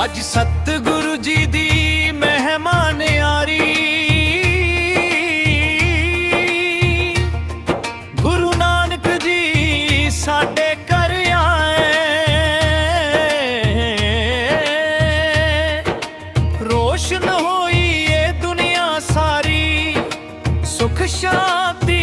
ਅੱਜ ਸਤਿਗੁਰੂ ਜੀ ਦੀ ਮਹਿਮਾਨ ਆਰੀ ਗੁਰੂ ਨਾਨਕ ਜੀ ਸਾਡੇ ਘਰ ਆਏ। ਰੋਸ਼ਨ ਹੋਈ ਏ ਦੁਨੀਆ ਸਾਰੀ, ਸੁਖ ਸ਼ਾਂਤੀ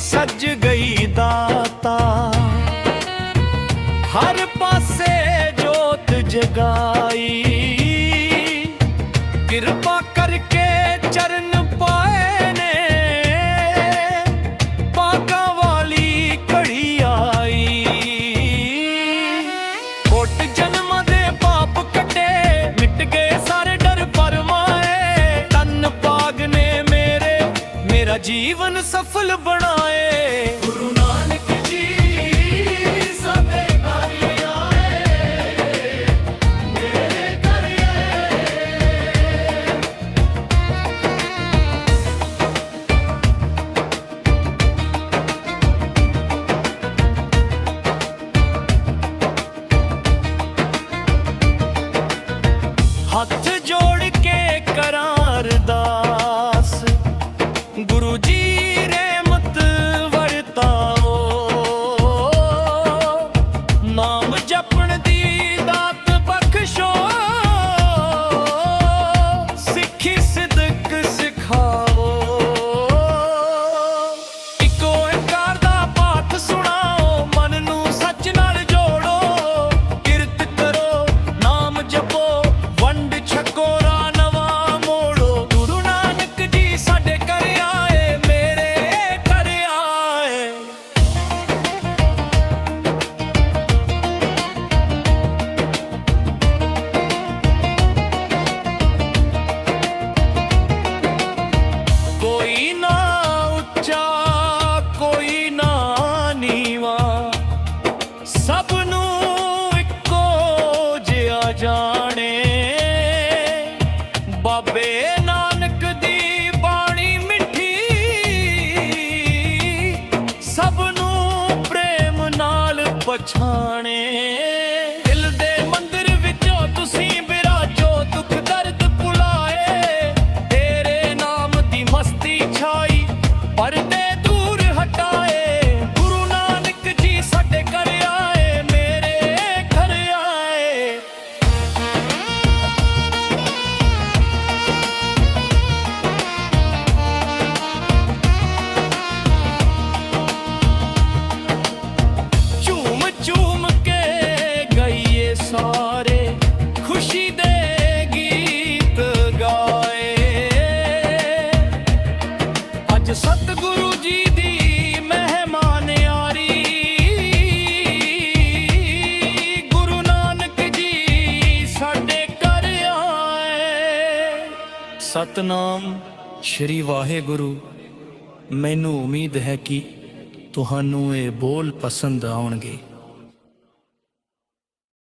ਸੱਜ ਗਈ ਦਾਤਾ। ਹਰ ਪਾਸੇ ਜੋਤ ਜਗਾਈ। ਮੇਰਾ ਜੀਵਨ ਸਫਲ ਬਣਾਏ। ਗੁਰੂ ਨਾਨਕ ਜੀ ਸਾਡੇ ਘਰ ਆਏ ਮੇਰੇ ਘਰ ਹੱਥ ਜੋੜ ਕੇ ਕਰਾਂ ਗੁਰੂ ਜੀ ਜਾਣੇ। ਬਾਬੇ ਨਾਨਕ ਦੀ ਬਾਣੀ ਮਿੱਠੀ। ਸਭ ਨੂੰ ਪ੍ਰੇਮ ਨਾਲ ਪਛਾਣੇ। ਦਿਲ ਦੇ ਮੰਦਿਰ ਵਿੱਚੋਂ ਤੁਸੀਂ ਬਿਰਾਜੋ ਦੁੱਖ ਦਰਦ ਭੁਲਾਏ। ਤੇਰੇ ਨਾਮ ਦੀ ਮਸਤੀ ਛਾਈ, ਪਰਦੇ ਸਾਰੇ ਖੁਸ਼ੀ ਦੇ ਗੀਤ ਗਾਏ। ਅੱਜ ਸਤਿਗੁਰੂ ਜੀ ਦੀ ਮਹਿਮਾਨ ਆਰੀ ਗੁਰੂ ਨਾਨਕ ਜੀ ਸਾਡੇ ਘਰ ਆਏ। ਸਤਨਾਮ ਸ਼੍ਰੀ ਵਾਹਿਗੁਰੂ, ਮੈਨੂੰ ਉਮੀਦ ਹੈ ਕਿ ਤੁਹਾਨੂੰ ਇਹ ਬੋਲ ਪਸੰਦ ਆਉਣਗੇ।